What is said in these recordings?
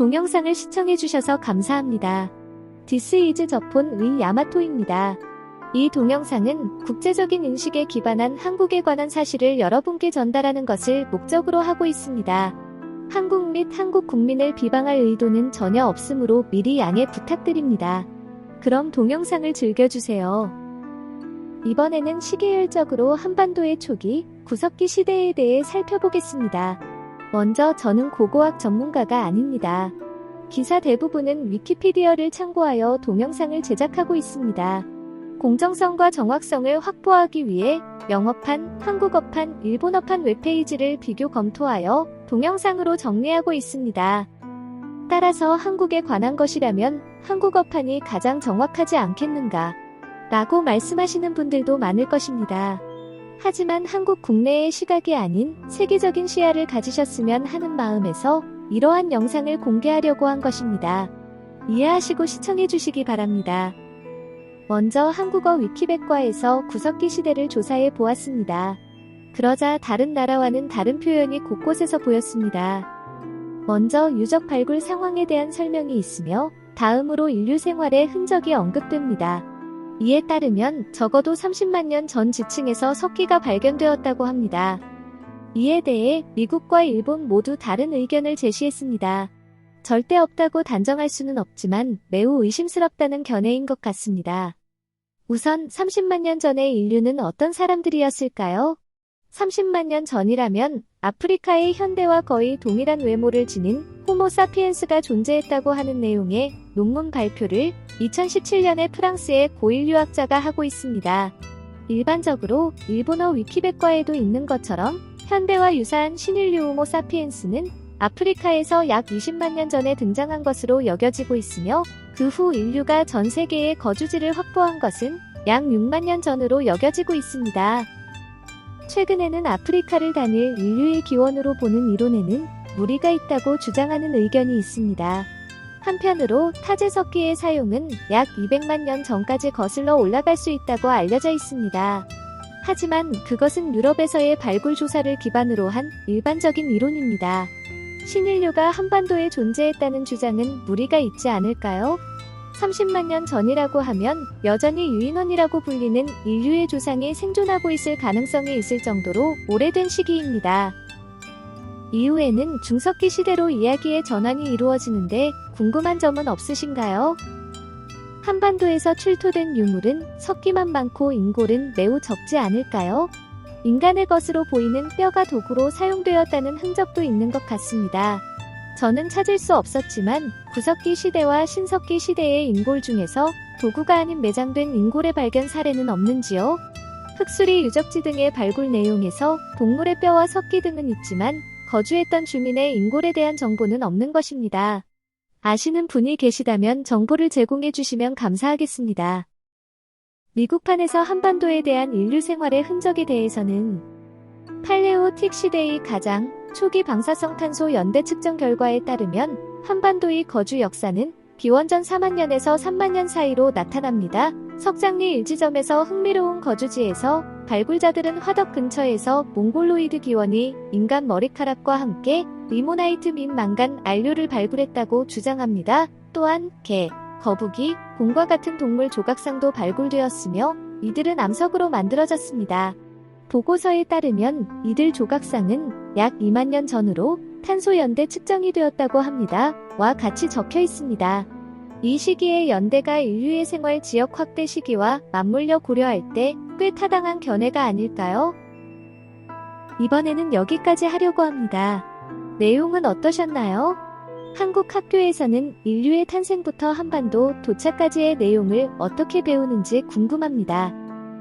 동영상을 시청해주셔서 감사합니다. 디스 이즈 저폰 의 야마토입니다. 이 동영상은 국제적인 인식에 기반한 한국에 관한 사실을 여러분께 전달하는 것을 목적으로 하고 있습니다. 한국 및 한국 국민을 비방할 의도는 전혀 없으므로 미리 양해 부탁드립니다. 그럼 동영상을 즐겨주세요. 이번에는 시계열적으로 한반도의 초기 구석기 시대에 대해 살펴보겠습니다. 먼저 저는 고고학 전문가가 아닙니다. 기사 대부분은 위키피디어를 참고하여 동영상을 제작하고 있습니다. 공정성과 정확성을 확보하기 위해 영어판, 한국어판, 일본어판 웹페이지를 비교 검토하여 동영상으로 정리하고 있습니다. 따라서 한국에 관한 것이라면 한국어판이 가장 정확하지 않겠는가? 라고 말씀하시는 분들도 많을 것입니다. 하지만 한국 국내의 시각이 아닌 세계적인 시야를 가지셨으면 하는 마음에서 이러한 영상을 공개하려고 한 것입니다. 이해하시고 시청해 주시기 바랍니다. 먼저 한국어 위키백과에서 구석기 시대를 조사해 보았습니다. 그러자 다른 나라와는 다른 표현이 곳곳에서 보였습니다. 먼저 유적 발굴 상황에 대한 설명이 있으며 다음으로 인류 생활의 흔적이 언급됩니다. 이에 따르면 적어도 30만 년 전 지층에서 석기가 발견되었다고 합니다. 이에 대해 미국과 일본 모두 다른 의견을 제시했습니다. 절대 없다고 단정할 수는 없지만 매우 의심스럽다는 견해인 것 같습니다. 우선 30만 년 전의 인류는 어떤 사람들이었을까요? 30만 년 전이라면 아프리카의 현대와 거의 동일한 외모를 지닌 호모 사피엔스가 존재했다고 하는 내용의 논문 발표를 2017년에 프랑스의 고일 유학자가 하고 있습니다. 일반적으로 일본어 위키백과에도 있는 것처럼 현대와 유사한 신인류 호모 사피엔스는 아프리카에서 약 20만 년 전에 등장한 것으로 여겨지고 있으며 그 후 인류가 전 세계에 거주지를 확보한 것은 약 6만 년 전으로 여겨지고 있습니다. 최근에는 아프리카를 다닐 인류의 기원으로 보는 이론에는 무리가 있다고 주장하는 의견이 있습니다. 한편으로 타제석기의 사용은 약 200만 년 전까지 거슬러 올라갈 수 있다고 알려져 있습니다. 하지만 그것은 유럽에서의 발굴 조사를 기반으로 한 일반적인 이론입니다. 신인류가 한반도에 존재했다는 주장은 무리가 있지 않을까요? 30만 년 전이라고 하면 여전히 유인원이라고 불리는 인류의 조상이 생존하고 있을 가능성이 있을 정도로 오래된 시기입니다. 이후에는 중석기 시대로 이야기의 전환이 이루어지는데 궁금한 점은 없으신가요? 한반도에서 출토된 유물은 석기만 많고 인골은 매우 적지 않을까요? 인간의 것으로 보이는 뼈가 도구로 사용되었다는 흔적도 있는 것 같습니다. 저는 찾을 수 없었지만 구석기 시대와 신석기 시대의 인골 중에서 도구가 아닌 매장된 인골의 발견 사례는 없는지요? 흙수리 유적지 등의 발굴 내용에서 동물의 뼈와 석기 등은 있지만 거주했던 주민의 인골에 대한 정보는 없는 것입니다. 아시는 분이 계시다면 정보를 제공해 주시면 감사하겠습니다. 미국판에서 한반도에 대한 인류 생활의 흔적에 대해서는 팔레오틱 시대의 가장 초기 방사성 탄소 연대 측정 결과에 따르면 한반도의 거주 역사는 기원전 4만 년에서 3만 년 사이로 나타납니다. 석장리 일지점에서 흥미로운 거주지에서 발굴자들은 화덕 근처에서 몽골로이드 기원이 인간 머리카락과 함께 리모나이트 및 망간 알료를 발굴했다고 주장합니다. 또한 개, 거북이, 곰과 같은 동물 조각상도 발굴되었으며 이들은 암석으로 만들어졌습니다. 보고서에 따르면 이들 조각상은 약 2만 년 전으로 탄소 연대 측정이 되었다고 합니다. 와 같이 적혀 있습니다. 이 시기에 연대가 인류의 생활 지역 확대 시기와 맞물려 고려할 때 꽤 타당한 견해가 아닐까요? 이번에는 여기까지 하려고 합니다. 내용은 어떠셨나요? 한국 학교에서는 인류의 탄생부터 한반도 도착까지의 내용을 어떻게 배우는지 궁금합니다.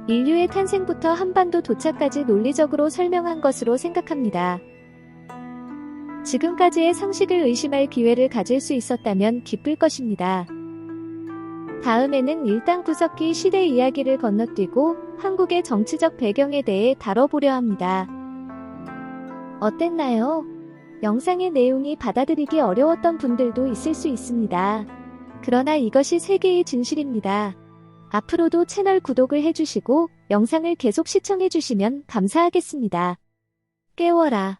인류의 탄생부터 한반도 도착까지 논리적으로 설명한 것으로 생각합니다. 지금까지의 상식을 의심할 기회를 가질 수 있었다면 기쁠 것입니다. 다음에는 일당 구석기 시대 이야기를 건너뛰고 한국의 정치적 배경에 대해 다뤄보려 합니다. 어땠나요? 영상의 내용이 받아들이기 어려웠던 분들도 있을 수 있습니다. 그러나 이것이 세계의 진실입니다. 앞으로도 채널 구독을 해주시고 영상을 계속 시청해주시면 감사하겠습니다. 깨워라.